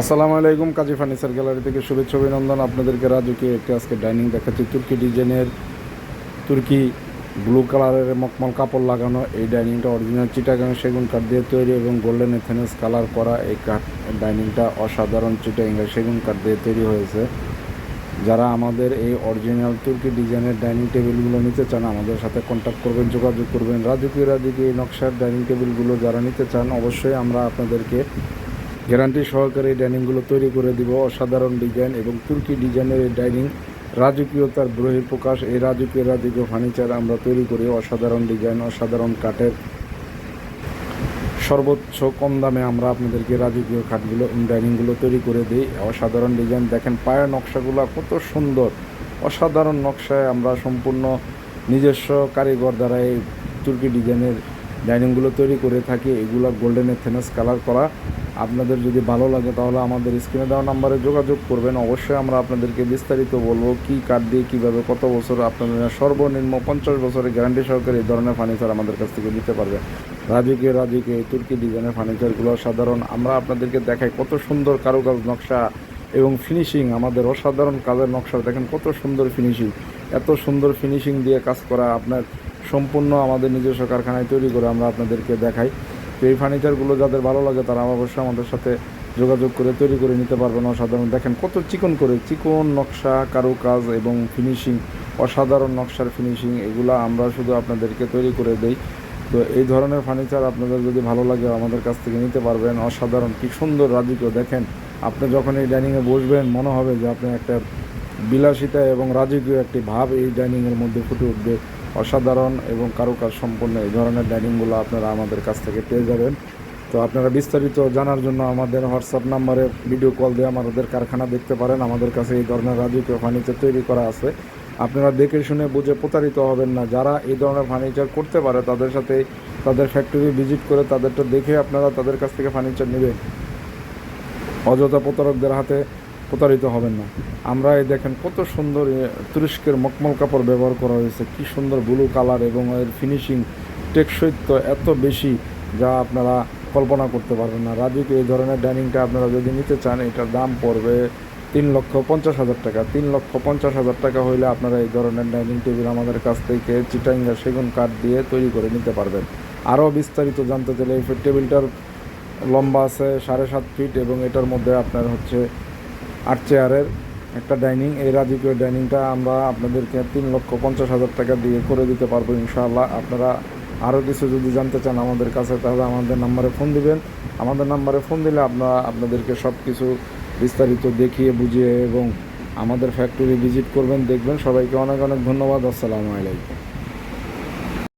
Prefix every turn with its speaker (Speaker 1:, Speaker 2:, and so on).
Speaker 1: আসসালামু আলাইকুম, কাজী furniture gallery থেকে শুভেচ্ছা, অভিনন্দন। আপনাদেরকে রাজুকে একটি আজকে ডাইনিং দেখাচ্ছি। তুর্কি ডিজাইনের, তুর্কি ব্লু কালারের মকমল কাপড় লাগানো। এই ডাইনিংটা অরিজিনাল চিটাগাং সেগুন কাঠ দিয়ে তৈরি এবং গোল্ডেন এথেনেস কালার করা এই কাঠ। ডাইনিংটা অসাধারণ চিটাগাং সেগুন কাঠ দিয়ে তৈরি হয়েছে। যারা আমাদের এই অরিজিনাল তুর্কি ডিজাইনের ডাইনিং টেবিলগুলো নিতে চান, আমাদের সাথে কন্ট্যাক্ট করবেন, যোগাযোগ করবেন। রাজুকি রাজুকি এই নকশার ডাইনিং টেবিলগুলো যারা নিতে চান, অবশ্যই আমরা আপনাদেরকে গ্যারান্টি সহকারে এই ডাইনিংগুলো তৈরি করে দিব। অসাধারণ ডিজাইন এবং তুর্কি ডিজাইনের এই ডাইনিং রাজকীয়তার বহির প্রকাশ। এই রাজকীয় রাজকীয় ফার্নিচার আমরা তৈরি করি। অসাধারণ ডিজাইন, অসাধারণ কাঠের। সর্বোচ্চ কম দামে আমরা আপনাদেরকে রাজকীয় খাটগুলো ডাইনিংগুলো তৈরি করে দিই। অসাধারণ ডিজাইন। দেখেন পায়ের নকশাগুলো কত সুন্দর। অসাধারণ নকশায় আমরা সম্পূর্ণ নিজস্ব কারিগর দ্বারা এই তুর্কি ডিজাইনের ডাইনিংগুলো তৈরি করে থাকি, এগুলো গোল্ডেন থেনাস কালার করা। আপনাদের যদি ভালো লাগে তাহলে আমাদের স্ক্রিনে দেওয়া নাম্বারে যোগাযোগ করবেন। অবশ্যই আমরা আপনাদেরকে বিস্তারিত বলব কি কাঠ দিয়ে, কীভাবে, কত বছর আপনারা সর্বনিম্ন পঞ্চাশ বছরের গ্যারান্টি সহকারে এই ধরনের ফার্নিচার আমাদের কাছ থেকে নিতে পারবে রাজুকে রাজুকে তুর্কি ডিজাইনের ফার্নিচারগুলো সাধারণ। আমরা আপনাদেরকে দেখাই কত সুন্দর কারুকাজ নকশা এবং ফিনিশিং আমাদের অসাধারণ কাজের নকশা। দেখেন কত সুন্দর ফিনিশিং এত সুন্দর ফিনিশিং দিয়ে কাজ করা, আপনার সম্পূর্ণ আমাদের নিজস্ব কারখানায় তৈরি করে আমরা আপনাদেরকে দেখাই। তো এই ফার্নিচারগুলো যাদের ভালো লাগে, তারা অবশ্যই আমাদের সাথে যোগাযোগ করে, তৈরি করে নিতে পারবেন। অসাধারণ। দেখেন কত চিকন করে, চিকন নকশা, কারুকাজ এবং ফিনিশিং অসাধারণ নকশার ফিনিশিং এগুলো আমরা শুধু আপনাদেরকে তৈরি করে দেই। তো এই ধরনের ফার্নিচার আপনাদের যদি ভালো লাগে, আমাদের কাছ থেকে নিতে পারবেন। অসাধারণ, কি সুন্দর রাজকীয়। দেখেন, আপনি যখন এই ডাইনিংয়ে বসবেন, মনে হবে যে আপনি একটা বিলাসিতা এবং রাজকীয় একটি ভাব এই ডাইনিংয়ের মধ্যে ফুটে উঠবে। অসাধারণ এবং কারুকাজ সম্পন্ন এই ধরনের ডাইনিংগুলো আপনারা আমাদের কাছ থেকে পেয়ে যাবেন। তো আপনারা বিস্তারিত জানার জন্য আমাদের হোয়াটসঅ্যাপ নাম্বারে ভিডিও কল দিয়ে আমাদের কারখানা দেখতে পারেন। আমাদের কাছে এই ধরনের রাজকীয় ফার্নিচার তৈরি করা আছে। আপনারা দেখে শুনে বুঝে প্রতারিত হবেন না। যারা এই ধরনের ফার্নিচার করতে পারে, তাদের সাথে তাদের ফ্যাক্টরি ভিজিট করে তাদেরটা দেখে আপনারা তাদের কাছ থেকে ফার্নিচার নেবেন। অযথা প্রতারকদের হাতে প্রতারিত হবেন না। আমরা এই দেখেন কত সুন্দর তুরস্কের মকমল কাপড় ব্যবহার করা হয়েছে। কি সুন্দর ব্লু কালার এবং এর ফিনিশিং টেকসইত্য এত বেশি যা আপনারা কল্পনা করতে পারবেন না। রাজুকে এই ধরনের ডাইনিংটা আপনারা যদি নিতে চান, এটার দাম পড়বে তিন লক্ষ পঞ্চাশ হাজার টাকা। তিন লক্ষ পঞ্চাশ হাজার টাকা হইলে আপনারা এই ধরনের ডাইনিং টেবিল আমাদের কাছ থেকে চিটাঙ্গা সেগুন কাঠ দিয়ে তৈরি করে নিতে পারবেন। আরও বিস্তারিত জানতে চাইলে এই টেবিলটার লম্বা আছে সাড়ে সাত ফিট এবং এটার মধ্যে আপনার হচ্ছে আট চেয়ারের একটা ডাইনিং। এই রাজকীয় ডাইনিংটা আমরা আপনাদেরকে তিন লক্ষ পঞ্চাশ হাজার টাকা দিয়ে করে দিতে পারব ইনশাআল্লাহ। আপনারা আরও কিছু যদি জানতে চান আমাদের কাছে, তাহলে আমাদের নাম্বারে ফোন দিবেন। আমাদের নাম্বারে ফোন দিলে আপনারা আপনাদেরকে সব কিছু বিস্তারিত দেখিয়ে, বুঝিয়ে এবং আমাদের ফ্যাক্টরি ভিজিট করবেন, দেখবেন। সবাইকে অনেক অনেক ধন্যবাদ। আসসালামু আলাইকুম।